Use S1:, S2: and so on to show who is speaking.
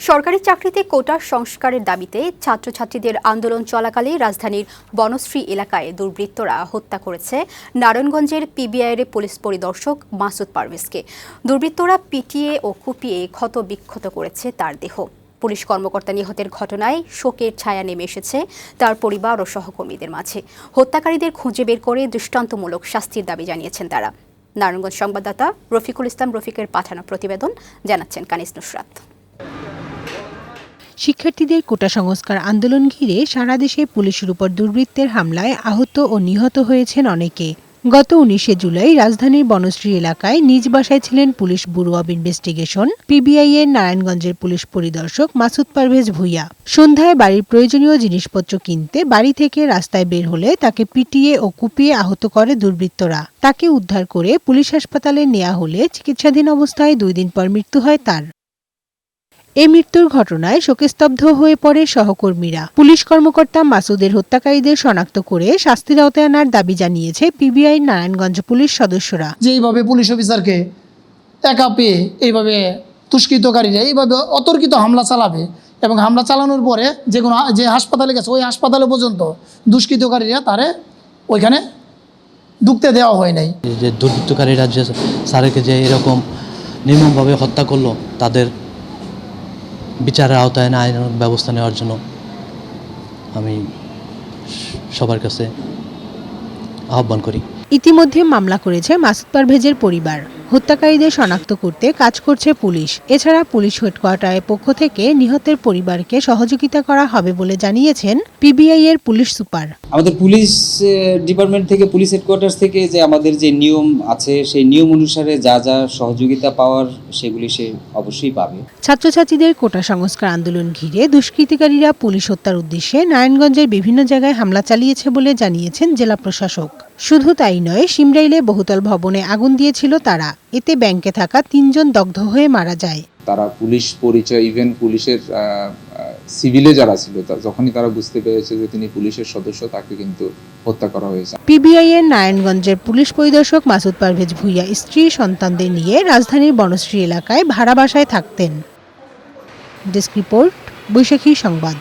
S1: সরকারি চাকরিতে কোটা সংস্কারের দাবিতে ছাত্রছাত্রীদের আন্দোলন চলাকালে রাজধানীর বনশ্রী এলাকায় দুর্বৃত্তরা হত্যা করেছে নারায়ণগঞ্জের পিবিআইয়ের পুলিশ পরিদর্শক মাসুদ পারভেজকে। দুর্বৃত্তরা পিটিয়ে ও কুপিয়ে ক্ষত বিক্ষত করেছে তার দেহ। পুলিশ কর্মকর্তা নিহতের ঘটনায় শোকের ছায়া নেমে এসেছে তার পরিবার ও সহকর্মীদের মাঝে। হত্যাকারীদের খুঁজে বের করে দৃষ্টান্তমূলক শাস্তির দাবি জানিয়েছেন তারা। নারায়ণগঞ্জ সংবাদদাতা রফিকুল ইসলাম রফিকের পাঠানো প্রতিবেদন জানাচ্ছেন কানিস নুসরাত।
S2: শিক্ষার্থীদের কোটা সংস্কার আন্দোলন ঘিরে সারা দেশে পুলিশের উপর দুর্বৃত্তের হামলায় আহত ও নিহত হয়েছেন অনেকে। গত উনিশে জুলাই রাজধানীর বনশ্রী এলাকায় নিজ বাসায় ছিলেন police bureau of investigation, PBI এর নারায়ণগঞ্জের পুলিশ পরিদর্শক মাসুদ পারভেজ ভুইয়া। সন্ধ্যায় বাড়ির প্রয়োজনীয় জিনিসপত্র কিনতে বাড়ি থেকে রাস্তায় বের হলে তাকে পিটিয়ে ও কুপিয়ে আহত করে দুর্বৃত্তরা। তাকে উদ্ধার করে পুলিশ হাসপাতালে নেওয়া হলে চিকিৎসাধীন অবস্থায় দুই দিন পর মৃত্যু হয় তার। এ মৃত্যুর ঘটনায় শোকস্তব্ধ হয়ে পড়ে সহকর্মীরা। পুলিশ কর্মকর্তা মাসুদের হত্যাকারীদের শনাক্ত করে শাস্তির আওতায় আনার দাবি জানিয়েছে পিবিআই নারায়ণগঞ্জ পুলিশ সদস্যরা।
S3: যে এইভাবে পুলিশ অফিসারকে একা পেয়ে এইভাবে তুষ্কৃতকারীরা এইভাবে অতর্কিত হামলা চালাবে এবং হামলা চালানোর পরে যে কোনো যে হাসপাতালে গেছে ওই হাসপাতালে পর্যন্ত দুষ্কৃতকারীরা তারে ওইখানে ঢুকতে দেওয়া হয় নাই।
S4: যে দুর্বৃত্তকারীরা যে স্যারকে যে এরকম নির্মমভাবে হত্যা করল তাদের বিচারের আওতায় না আইনানুগ ব্যবস্থা নেওয়ার জন্য আমি সবার কাছে আহ্বান করি।
S2: ইতিমধ্যে মামলা করেছে মাসুদ পারভেজের পরিবার। হত্যাকারীদের শনাক্ত করতে কাজ করছে পুলিশ। এছাড়া পুলিশ হেডকোয়ার্টারের পক্ষ থেকে নিহতের পরিবারকে সহযোগিতা করা হবে বলে জানিয়েছেন পিবিআই এর পুলিশ সুপার।
S5: আমাদের পুলিশ ডিপার্টমেন্ট থেকে পুলিশ হেডকোয়ার্টার্স থেকে যে আমাদের যে নিয়ম আছে সেই নিয়ম অনুসারে যা যা সহযোগিতা পাওয়ার সেগুলি সে অবশ্যই পাবে।
S2: ছাত্রছাত্রীদের কোটা সংস্কার আন্দোলন ঘিরে দুষ্কৃতিকারীরা পুলিশ হত্যার উদ্দেশ্যে নারায়ণগঞ্জের বিভিন্ন জায়গায় হামলা চালিয়েছে বলে জানিয়েছেন জেলা প্রশাসক। শুধু তাই নয় সিমরাইলে বহুতল ভবনে আগুন দিয়েছিল তারা। এতে ব্যাংকে থাকা তিনজন দগ্ধ হয়ে মারা যায়।
S6: তারা পুলিশ পরিচয় ইভেন পুলিশের সিভিলে যারা ছিল যখনই তারা বুঝতে পেরেছে যে তিনি পুলিশের সদস্য, তাকে কিন্তু হত্যা করা হয়েছে।
S2: পিবিআই এর নারায়ণগঞ্জের পুলিশ পরিদর্শক মাসুদ পারভেজ ভুইয়া স্ত্রী সন্তানদের নিয়ে রাজধানীর বনশ্রী এলাকায় ভাড়া বাসায় থাকতেন। ডেস্ক রিপোর্ট, বৈশাখী সংবাদ।